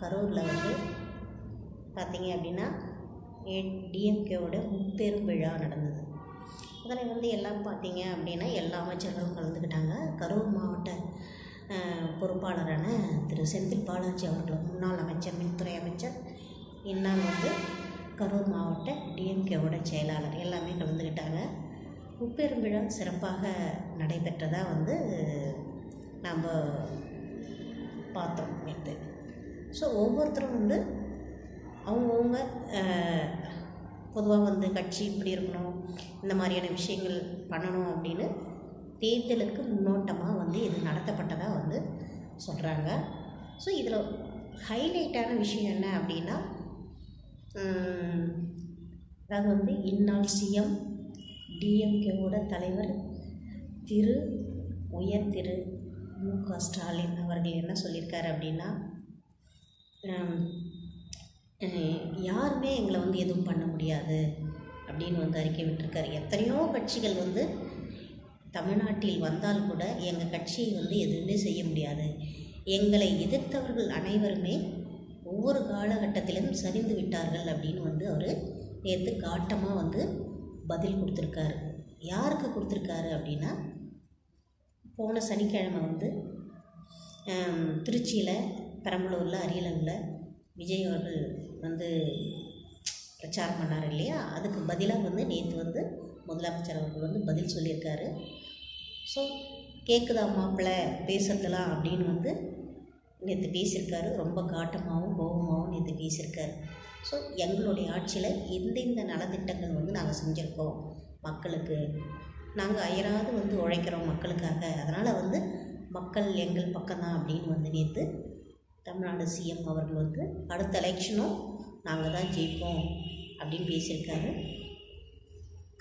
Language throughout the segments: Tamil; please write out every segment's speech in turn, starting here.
கரூரில் வந்து பார்த்தீங்க அப்படின்னா டிஎம்கேவோட முப்பெரும் விழா நடந்தது. அதில் வந்து எல்லாம் பார்த்தீங்க அப்படின்னா எல்லா அமைச்சர்களும் கலந்துக்கிட்டாங்க. கரூர் மாவட்ட பொறுப்பாளரான திரு செந்தில் பாலாஜி அவர்கள் முன்னாள் அமைச்சர் மின்துறை அமைச்சர் இந்நாள் வந்து கரூர் மாவட்ட டிஎம்கேவோட செயலாளர் எல்லாமே கலந்துக்கிட்டாங்க. முப்பெரும் விழா சிறப்பாக நடைபெற்றதாக வந்து நாம் பார்த்தோம். ஸோ ஒவ்வொருத்தரும் வந்து அவங்கவுங்க பொதுவாக வந்து கட்சி இப்படி இருக்கணும் இந்த மாதிரியான விஷயங்கள் பண்ணணும் அப்படின்னு தேர்தலுக்கு முன்னோட்டமாக வந்து இது நடத்தப்பட்டதாக வந்து சொல்கிறாங்க ஸோ இதில் ஹைலைட்டான விஷயம் என்ன அப்படின்னா அதாவது வந்து இந்நாள் சிஎம் டிஎம்கேவோட தலைவர் திரு உயர் திரு மு க ஸ்டாலின் அவர்கள் என்ன சொல்லியிருக்காரு அப்படின்னா யாருமே எங்களை வந்து எதுவும் பண்ண முடியாது அப்படின்னு வந்து அறிக்கை விட்டுருக்காரு. எத்தனையோ கட்சிகள் வந்து தமிழ்நாட்டில் வந்தால் கூட எங்கள் கட்சியை வந்து எதுவுமே செய்ய முடியாது. எங்களை எதிர்த்தவர்கள் அனைவருமே ஒவ்வொரு காலகட்டத்திலும் சரிந்து விட்டார்கள் அப்படின்னு வந்து அவர் நேற்று காட்டமாக வந்து பதில் கொடுத்துருக்காரு. யாருக்கு கொடுத்துருக்காரு அப்படின்னா போன சனிக்கிழமை வந்து திருச்சியில் பெரம்பலூரில் அரியலூரில் விஜய் அவர்கள் வந்து பிரச்சாரம் பண்ணார் இல்லையா? அதுக்கு பதிலாக வந்து நேற்று வந்து முதலமைச்சர் அவர்கள் வந்து பதில் சொல்லியிருக்காரு. ஸோ கேட்குதா மாப்பிள்ளை பேசுறதுலாம் அப்படின்னு வந்து நேற்று பேசியிருக்காரு. ரொம்ப காட்டமாகவும் கோபமாகவும் நேற்று பேசியிருக்காரு. ஸோ எங்களுடைய ஆட்சியில் எந்தெந்த நலத்திட்டங்கள் வந்து நாங்கள் செஞ்சுருக்கோம்? மக்களுக்கு நாங்கள் அயராது வந்து உழைக்கிறோம் மக்களுக்காக. அதனால் வந்து மக்கள் எங்கள் பக்கம்தான் அப்படின்னு வந்து நேற்று தமிழ்நாடு சிஎம் அவர்கள் வந்து அடுத்த எலெக்ஷனும் நாங்கள் தான் ஜெயிப்போம் அப்படின்னு பேசியிருக்காரு.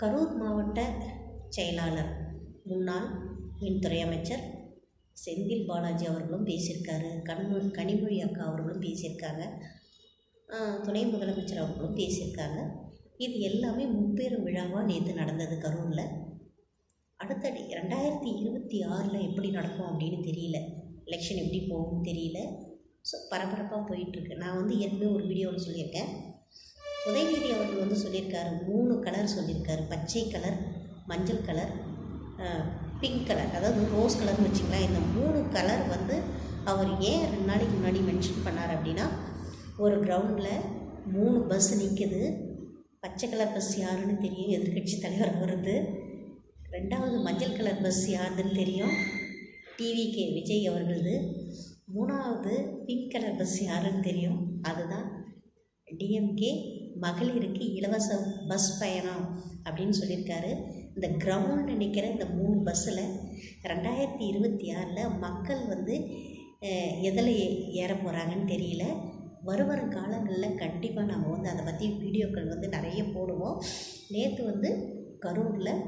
கரூர் மாவட்ட செயலாளர் முன்னாள் மின்துறை அமைச்சர் செந்தில் பாலாஜி அவர்களும் பேசியிருக்காரு. கண்மொ கனிமொழி அக்கா அவர்களும் பேசியிருக்காங்க. துணை முதலமைச்சர் அவர்களும் பேசியிருக்காங்க. இது எல்லாமே முப்பெரும் விழாவாக நேற்று நடந்தது கரூரில். அடுத்தடி ரெண்டாயிரத்தி இருபத்தி ஆறில் எப்படி நடக்கும் அப்படின்னு தெரியல. எலெக்ஷன் எப்படி போகும்னு தெரியல. ஸோ பரபரப்பாக போயிட்டுருக்கு. நான் வந்து ஏற்கனவே ஒரு வீடியோவில் சொல்லியிருக்கேன். உதயநிதி அவர்கள் வந்து சொல்லியிருக்காரு மூணு கலர் சொல்லியிருக்காரு. பச்சை கலர் மஞ்சள் கலர் பிங்க் கலர் அதாவது ரோஸ் கலர்னு வச்சுக்கலாம் இந்த மூணு கலர் வந்து அவர் ஏன் ரெண்டு நாளைக்கு முன்னாடி மென்ஷன் பண்ணார் அப்படின்னா ஒரு கிரவுண்டில் மூணு பஸ் நிற்குது பச்சை கலர் பஸ் யாருன்னு தெரியும். எதிர்க்கட்சி தலைவர் வருது ரெண்டாவது மஞ்சள் கலர் பஸ் யாருன்னு தெரியும். டிவிகே விஜய் அவர்களது. மூணாவது பிங்க் கலர் பஸ் யாருன்னு தெரியும்? அதுதான் டிஎம்கே மகளிருக்கு இலவச பஸ் பயணம் அப்படின்னு சொல்லியிருக்காரு. இந்த கிரவுண்டில் நிற்கிற இந்த மூணு பஸ்ஸில் ரெண்டாயிரத்தி இருபத்தி ஆறில் மக்கள் வந்து எதில் ஏ- ஏற போகிறாங்கன்னு தெரியல. வருவரும் காலங்களில் கண்டிப்பாக நம்ம வந்து அதை பற்றி வீடியோக்கள் வந்து நிறைய போடுவோம். நேற்று வந்து கரூரில்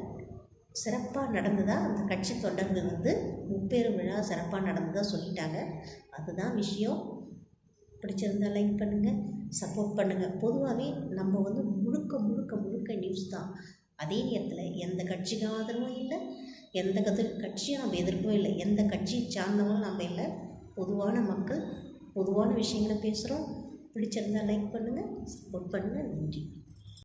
சிறப்பாக நடந்ததாக அந்த கட்சி தொண்டர்கள் வந்து முப்பேறு விழா சிறப்பாக நடந்ததாக சொல்லிட்டாங்க. அதுதான் விஷயம். பிடிச்சிருந்தா லைக் பண்ணுங்கள் சப்போர்ட் பண்ணுங்கள் பொதுவாகவே நம்ம வந்து முழுக்க முழுக்க முழுக்க நியூஸ் தான். அதே நேரத்தில் எந்த கட்சிக்கு ஆதரவும் இல்லை எந்த கத்து கட்சியும் நம்ம எதிர்க்கவும் இல்லை எந்த கட்சியை சார்ந்தவங்களும் நம்ம இல்லை. பொதுவான மக்கள் பொதுவான விஷயங்களை பேசுகிறோம் பிடிச்சிருந்தா லைக் பண்ணுங்கள் சப்போர்ட் பண்ணுங்கள் நன்றி.